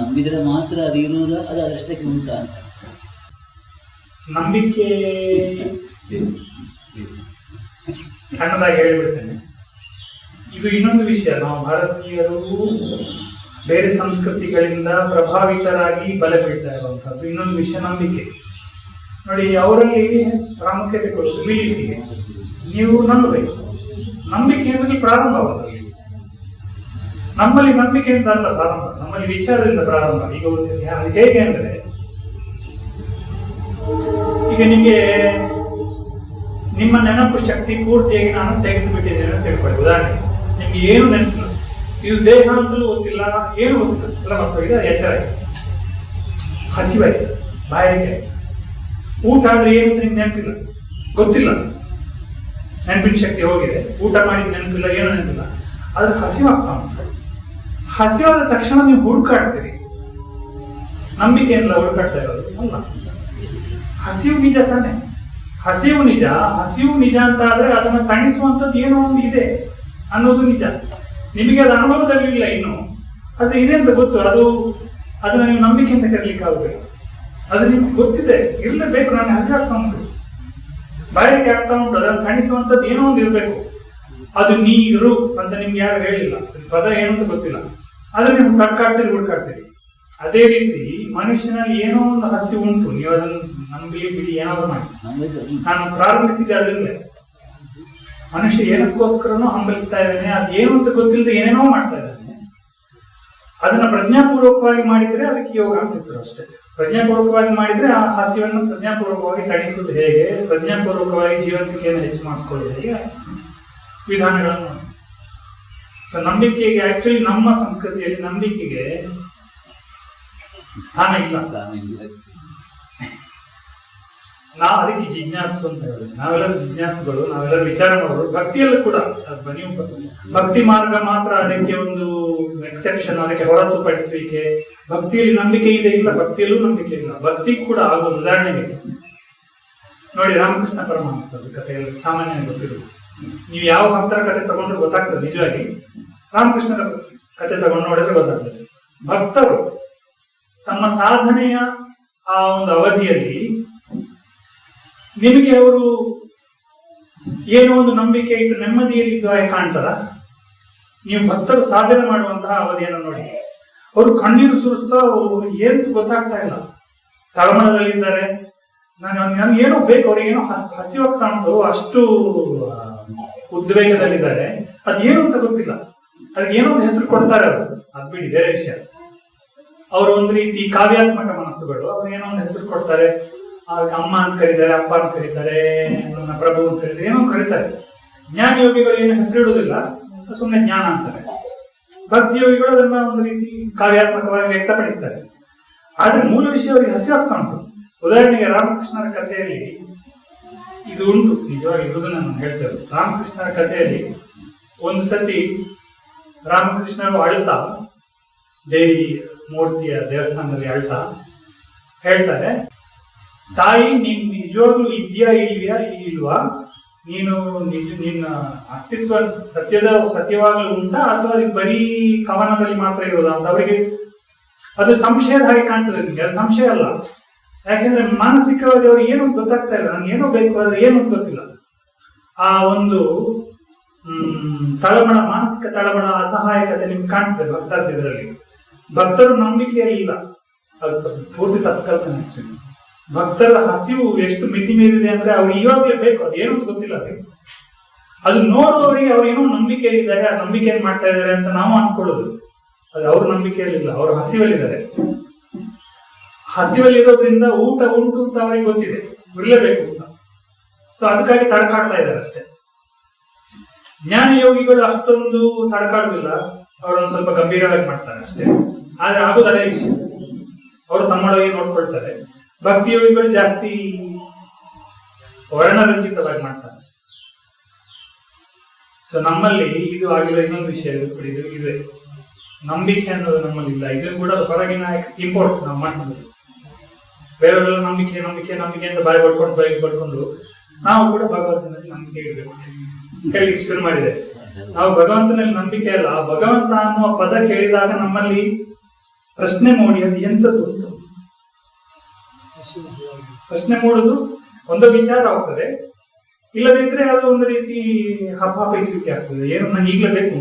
ನಂಬಿದ್ರೆ ಮಾತ್ರ ಅದು ಇರುವುದು, ಅದು ಅದಷ್ಟಕ್ಕೆ ಉಂಟಾ ಅಂತ. ನಂಬಿಕೆ ಸಣ್ಣದಾಗಿ ಹೇಳಿಬಿಡ್ತೇನೆ. ಇದು ಇನ್ನೊಂದು ವಿಷಯ. ನಾವು ಭಾರತೀಯರು ಬೇರೆ ಸಂಸ್ಕೃತಿಗಳಿಂದ ಪ್ರಭಾವಿತರಾಗಿ ಬಲೆ ಬೀಳ್ತಾ ಇರುವಂತಹದ್ದು ಇನ್ನೊಂದು ವಿಷಯ ನಂಬಿಕೆ. ನೋಡಿ, ಅವರಲ್ಲಿ ಪ್ರಾಮುಖ್ಯತೆ ಕೊಡುವುದು ಬಿಲೀಫಿಗೆ ನೀವು ನಂಬಬೇಕು. ನಂಬಿಕೆ ಪ್ರಾರಂಭ ಆಗೋದು ನಮ್ಮಲ್ಲಿ ನಂಬಿಕೆಯಿಂದ ಅಲ್ಲ ಪ್ರಾರಂಭ. ನಮ್ಮಲ್ಲಿ ವಿಚಾರದಿಂದ ಪ್ರಾರಂಭ. ಈಗ ಅದು ಹೇಗೆ ಅಂದ್ರೆ, ಈಗ ನಿಮಗೆ ನಿಮ್ಮ ನೆನಪು ಶಕ್ತಿ ಪೂರ್ತಿಯಾಗಿ ನಾನು ತೆಗೆದು ಬಿಟ್ಟಿದ್ದೇನೆ ಅಂತ ತಿಳ್ಕೊಳ್ಳಿ ಉದಾಹರಣೆ ನಿಮ್ಗೆ ಏನು ನೆನಪು? ಇದು ದೇಹ ಅಂತಲೂ ಗೊತ್ತಿಲ್ಲ, ಏನು ಗೊತ್ತಿಲ್ಲ. ಎಲ್ಲ ಮಕ್ಕಳಿಗೆ ಎಚ್ಚರ ಆಯ್ತು. ಹಸಿವಾಯ್ತು ಬಾಯಿಗೆ ಆಯ್ತು. ಊಟ ಅಂದ್ರೆ ಏನು ನಿಮ್ಗೆ ನೆನಪಿಲ್ಲ? ಗೊತ್ತಿಲ್ಲ. ನೆನಪಿನ ಶಕ್ತಿ ಹೋಗಿದೆ. ಊಟ ಮಾಡಿದ ನೆನಪಿಲ್ಲ, ಏನು ನೆನಪಿಲ್ಲ. ಆದ್ರೆ ಹಸಿವಾಗ್ತಾ ಉಂಟು. ಹಸಿವಾದ ತಕ್ಷಣ ನೀವು ಹುಡುಕಾಡ್ತೀರಿ. ನಂಬಿಕೆ ಎಲ್ಲ ಹುಡುಕಾಡ್ತಾ ಇರೋದು ಅಲ್ಲ. ಹಸಿವು ನಿಜ ತಾನೆ. ಹಸಿವು ನಿಜ ಹಸಿವು ನಿಜ ಅಂತ ಆದ್ರೆ ಅದನ್ನ ತಣಿಸುವಂತದ್ದು ಏನೋ ಒಂದು ಇದೆ ಅನ್ನೋದು ನಿಜ. ನಿಮಗೆ ಅದು ಅನುಭವದಲ್ಲಿಲ್ಲ ಇನ್ನು. ಅದು ಇದೆ ಅಂತ ಗೊತ್ತು, ಅದು, ಅದನ್ನ ನೀವು ನಂಬಿಕೆ ಅಂತ ಕರೀಲಿಕ್ಕೆ ಆಗಬೇಕು. ಅದು ನಿಮ್ಗೆ ಗೊತ್ತಿದೆ, ಇರ್ಲೇಬೇಕು, ನಾನು ಹಸಿವಾಗ್ತಾ ಉಂಟು. ಬಾಯಕ್ಕೆ ಆಗ್ತಾ ಉಂಟು, ಅದನ್ನು ತಣಿಸುವಂತದ್ದು ಏನೋ ಒಂದು ಇರಬೇಕು. ಅದು ನೀರು ಅಂತ ನಿಮ್ಗೆ ಯಾರು ಹೇಳಿಲ್ಲ. ಪದ ಏನು ಅಂತ ಗೊತ್ತಿಲ್ಲ. ಆದ್ರೆ ನೀವು ತಡ್ಕಾಡ್ತೀರಿ ಹುಡ್ಕಾಡ್ತೀರಿ. ಅದೇ ರೀತಿ ಮನುಷ್ಯನಲ್ಲಿ ಏನೋ ಒಂದು ಹಸಿ ಉಂಟು. ನೀವು ಅದನ್ನು ನಂಬಲಿ ಬಿಡಿ, ಏನಾದ್ರು ಮಾಡಿ. ನಾನು ಪ್ರಾರಂಭಿಸಿದೆ ಅದರಿಂದ ಮನುಷ್ಯ ಏನಕ್ಕೋಸ್ಕರನೂ ಹಂಬಲಿಸ್ತಾ ಇದ್ದಾನೆ, ಅದು ಏನು ಅಂತ ಗೊತ್ತಿಲ್ಲದೆ ಏನೇನೋ ಮಾಡ್ತಾ ಇದ್ದಾನೆ. ಅದನ್ನ ಪ್ರಜ್ಞಾಪೂರ್ವಕವಾಗಿ ಮಾಡಿದ್ರೆ ಅದಕ್ಕೆ ಯೋಗ ಅಂತ ಹೆಸರು ಅಷ್ಟೇ. ಪ್ರಜ್ಞಾಪೂರ್ವಕವಾಗಿ ಮಾಡಿದ್ರೆ ಆ ಹಸಿವನ್ನು ಪ್ರಜ್ಞಾಪೂರ್ವಕವಾಗಿ ತಣಿಸುವುದು ಹೇಗೆ? ಪ್ರಜ್ಞಾಪೂರ್ವಕವಾಗಿ ಜೀವಂತಿಕೆಯನ್ನು ಹೆಚ್ಚು ಮಾಡಿಸ್ಕೊಳ್ಳೋದು ಹೇಗೆ? ವಿಧಾನಗಳನ್ನು. ಸೊ ನಂಬಿಕೆಗೆ ಆಕ್ಚುಲಿ ನಮ್ಮ ಸಂಸ್ಕೃತಿಯಲ್ಲಿ ನಂಬಿಕೆಗೆ ಸ್ಥಾನ ಇಲ್ಲ. ನಾವು ಅದಕ್ಕೆ ಜಿಜ್ಞಾಸು ಅಂತ ಹೇಳಿ. ನಾವೆಲ್ಲ ಜಿಜ್ಞಾಸುಗಳು ನಾವೆಲ್ಲ ವಿಚಾರ ಮಾಡೋರು ಭಕ್ತಿಯಲ್ಲೂ ಕೂಡ ಬನಿ ನೀವು ಭಕ್ತಿ ಮಾರ್ಗ ಮಾತ್ರ ಅದಕ್ಕೆ ಒಂದು ಎಕ್ಸೆಪ್ಷನ್ ಅದಕ್ಕೆ ಹೊರತುಪಡಿಸುವಿಕೆ. ಭಕ್ತಿಯಲ್ಲಿ ನಂಬಿಕೆ ಇದೆ ಇಲ್ಲ ಭಕ್ತಿಯಲ್ಲೂ ನಂಬಿಕೆ ಇಲ್ಲ. ಭಕ್ತಿ ಕೂಡ ಆಗೋ ಉದಾಹರಣೆಗೆ. ನೋಡಿ ರಾಮಕೃಷ್ಣ ಪರಮಹಂಸರ ಕಥೆಯಲ್ಲಿ ಸಾಮಾನ್ಯ ಗೊತ್ತಿರೋದು ನೀವು ಯಾವ ಭಕ್ತರ ಕತೆ ತಗೊಂಡ್ರೆ ಗೊತ್ತಾಗ್ತದೆ, ನಿಜವಾಗಿ. ರಾಮಕೃಷ್ಣರ ಕಥೆ ತಗೊಂಡು ನೋಡಿದ್ರೆ ಗೊತ್ತಾಗ್ತದೆ. ಭಕ್ತರು ತಮ್ಮ ಸಾಧನೆಯ ಆ ಒಂದು ಅವಧಿಯಲ್ಲಿ ನಿಮಗೆ ಅವರು ಏನೋ ಒಂದು ನಂಬಿಕೆ ಇಟ್ಟು ನೆಮ್ಮದಿಯಲ್ಲಿ ಇದ್ದ ಹಾಗೆ ಕಾಣ್ತದ? ನೀವು ಭಕ್ತರು ಸಾಧನೆ ಮಾಡುವಂತಹ ಅವಧಿಯನ್ನು ನೋಡಿ. ಅವರು ಕಣ್ಣೀರು ಸುರಿಸ್ತಾ ಏನು ಗೊತ್ತಾಗ್ತಾ ಇಲ್ಲ. ತಳಮಳದಲ್ಲಿದ್ದಾರೆ. ನಾನು ನನ್ಗೆ ಏನೋ ಬೇಕು ಅವ್ರಿಗೆ ಏನೋ ಹಸ್ ಹಸಿವಾಗ್ತಾ ಉಂಟು ಅಷ್ಟು ಉದ್ವೇಗದಲ್ಲಿದ್ದಾರೆ. ಅದೇನು ಅಂತ ಗೊತ್ತಿಲ್ಲ. ಅದಕ್ಕೆ ಏನೋ ಒಂದು ಹೆಸರು ಕೊಡ್ತಾರೆ ಅವರು. ಅದ್ ಬಿಡಿ, ಬೇರೆ ವಿಷಯ. ಅವರು ಒಂದು ರೀತಿ ಕಾವ್ಯಾತ್ಮಕ ಮನಸ್ಸುಗಳು. ಅವ್ರು ಏನೋ ಒಂದು ಹೆಸರು ಕೊಡ್ತಾರೆ. ಅಮ್ಮ ಅಂತ ಕರೀತಾರೆ, ಅಪ್ಪ ಅಂತ ಕರೀತಾರೆ, ನನ್ನ ಪ್ರಭು ಅಂತ ಕರೀತಾರೆ, ಏನೋ ಕರೀತಾರೆ. ಜ್ಞಾನ ಯೋಗಿಗಳು ಏನು ಹೆಸರಿಡುವುದಿಲ್ಲ ಸುಮ್ಮನೆ ಜ್ಞಾನ ಅಂತಾರೆ. ಭಕ್ತಿಯೋಗಿಗಳು ಅದನ್ನ ಒಂದು ರೀತಿ ಕಾವ್ಯಾತ್ಮಕವಾಗಿ ವ್ಯಕ್ತಪಡಿಸ್ತಾರೆ. ಆದ್ರೆ ಮೂಲ ವಿಷಯ ಅವರಿಗೆ ಆಗ್ತಾ ಉಂಟು. ಉದಾಹರಣೆಗೆ ರಾಮಕೃಷ್ಣರ ಕಥೆಯಲ್ಲಿ ಇದು ಉಂಟು. ನಿಜವಾಗಿ ಇರುವುದನ್ನು ನಾನು ಹೇಳ್ತೇವೆ ರಾಮಕೃಷ್ಣರ ಕಥೆಯಲ್ಲಿ ಒಂದು ಸತಿ ರಾಮಕೃಷ್ಣರು ಅಳ್ತಾ, ದೇವಿ ಮೂರ್ತಿಯ ದೇವಸ್ಥಾನದಲ್ಲಿ ಅಳ್ತಾ, ಹೇಳ್ತಾರೆ, ತಾಯಿ, ನೀನ್ ನಿಜವಾಗ್ಲೂ ಇದೆಯಾ ಇಲ್ವಿಯಾ? ಇಲ್ವಾ? ನೀನು ನಿಜ, ನಿನ್ನ ಅಸ್ತಿತ್ವ ಸತ್ಯದ, ಸತ್ಯವಾಗಲು ಉಂಟಾ ಅಥವಾ ಬರೀ ಕವನದಲ್ಲಿ ಮಾತ್ರ ಇರೋದಾ ಅಂತ ಅವರಿಗೆ ಅದು ಸಂಶಯದ ಹಾಗೆ ಕಾಣ್ತದೆ ನಿಮಗೆ. ಅದು ಸಂಶಯ ಅಲ್ಲ. ಯಾಕೆಂದ್ರೆ ಮಾನಸಿಕವಾಗಿ ಅವ್ರಿಗೆ ಏನು ಗೊತ್ತಾಗ್ತಾ ಇಲ್ಲ. ನನ್ಗೆ ಏನೋ ಬೇಕು ಆದ್ರೆ ಏನು ಗೊತ್ತಿಲ್ಲ. ಆ ಒಂದು ತಳಬಣ ಮಾನಸಿಕ ತಳಮಳ, ಅಸಹಾಯಕತೆ ನಿಮ್ಗೆ ಕಾಣ್ತದೆ ಭಕ್ತಾರ್ಥ ಇದರಲ್ಲಿ. ಭಕ್ತರು ನಂಬಿಕೆಯಲ್ಲಿ ಇಲ್ಲ. ಅದು ಪೂರ್ತಿ ತತ್ಕಲ್ಪನೆ ಆಕ್ಚುಲಿ ಭಕ್ತರ ಹಸಿವು ಎಷ್ಟು ಮಿತಿ ಮೀರಿದೆ ಅಂದ್ರೆ ಅವ್ರು ಇವಾಗಲೇ ಬೇಕು. ಅದು ಏನು ಗೊತ್ತಿಲ್ಲ ಅವ್ರಿಗೆ ಅದು ನೋಡುವವರಿಗೆ ಅವ್ರು ಏನೋ ನಂಬಿಕೆಯಲ್ಲಿದ್ದಾರೆ, ಆ ನಂಬಿಕೆಯನ್ನು ಮಾಡ್ತಾ ಇದ್ದಾರೆ ಅಂತ ನಾವು ಅನ್ಕೊಳ್ಳೋದು. ಅದು ಅವ್ರ ನಂಬಿಕೆಯಲ್ಲಿಲ್ಲ, ಅವ್ರ ಹಸಿವಲ್ಲಿದ್ದಾರೆ. ಹಸಿವಲ್ಲಿರೋದ್ರಿಂದ ಊಟ ಉಂಟು ಅಂತ ಅವರಿಗೆ ಗೊತ್ತಿದೆ. ಇರ್ಲೇಬೇಕು ಅಂತ ಸೊ ಅದಕ್ಕಾಗಿ ತಡ್ಕಾಡ್ತಾ ಇದ್ದಾರೆ ಅಷ್ಟೇ. ಜ್ಞಾನ ಯೋಗಿಗಳು ಅಷ್ಟೊಂದು ತಡ್ಕಾಡುದಿಲ್ಲ ಅವರೊಂದು ಸ್ವಲ್ಪ ಗಂಭೀರವಾಗಿ ಮಾಡ್ತಾರೆ ಅಷ್ಟೇ. ಆದ್ರೆ ಆಗುದಲ್ಲೇ ವಿಷಯ. ಅವರು ತಮ್ಮೊಳಗೆ ನೋಡ್ಕೊಳ್ತಾರೆ. ಭಕ್ತಿ ಯೋಗಿಗಳು ಜಾಸ್ತಿ ವರ್ಣರಂಜಿತವಾಗಿ ಮಾಡ್ತಾರೆ ಅಷ್ಟೇ. ಸೊ ನಮ್ಮಲ್ಲಿ ಇದು ಆಗಿರೋ ಇನ್ನೊಂದು ವಿಷಯ ಇದು ಇದು. ನಂಬಿಕೆ ಅನ್ನೋದು ನಮ್ಮಲ್ಲಿ ಇಲ್ಲ ಇದು ಕೂಡ ಹೊರಗಿನ ಇಂಪೋರ್ಟ್ ನಾವು ಮಾಡ್ಕೊಂಡು ಬೇರೆಯವರೆಲ್ಲ ನಂಬಿಕೆ ನಂಬಿಕೆ ನಂಬಿಕೆ ಅಂತ ಬಾಯಿ ಪಡ್ಕೊಂಡು ಬಾಯಿ ಪಡ್ಕೊಂಡು ನಾವು ಕೂಡ ಭಗವಂತನಲ್ಲಿ ನಂಬಿಕೆ ಇಡಬೇಕು. ಕೇಳಿ ಶುರು ಮಾಡಿದೆ. ನಾವು ಭಗವಂತನಲ್ಲಿ ನಂಬಿಕೆ ಅಲ್ಲ, ಭಗವಂತ ಅನ್ನುವ ಪದ ಕೇಳಿದಾಗ ನಮ್ಮಲ್ಲಿ ಪ್ರಶ್ನೆ ಮೂಡಿ ಅದು ಎಂತ ಅಂತ. ಪ್ರಶ್ನೆ ಮೂಡುದು ಒಂದು ವಿಚಾರ ಆಗ್ತದೆ. ಇಲ್ಲದಿದ್ರೆ ಅದು ಒಂದು ರೀತಿ ಹಪಾಪೈಸುವಿಕೆ ಆಗ್ತದೆ. ಏನು ನಾನು ಈಗಲೇ ಬೇಕು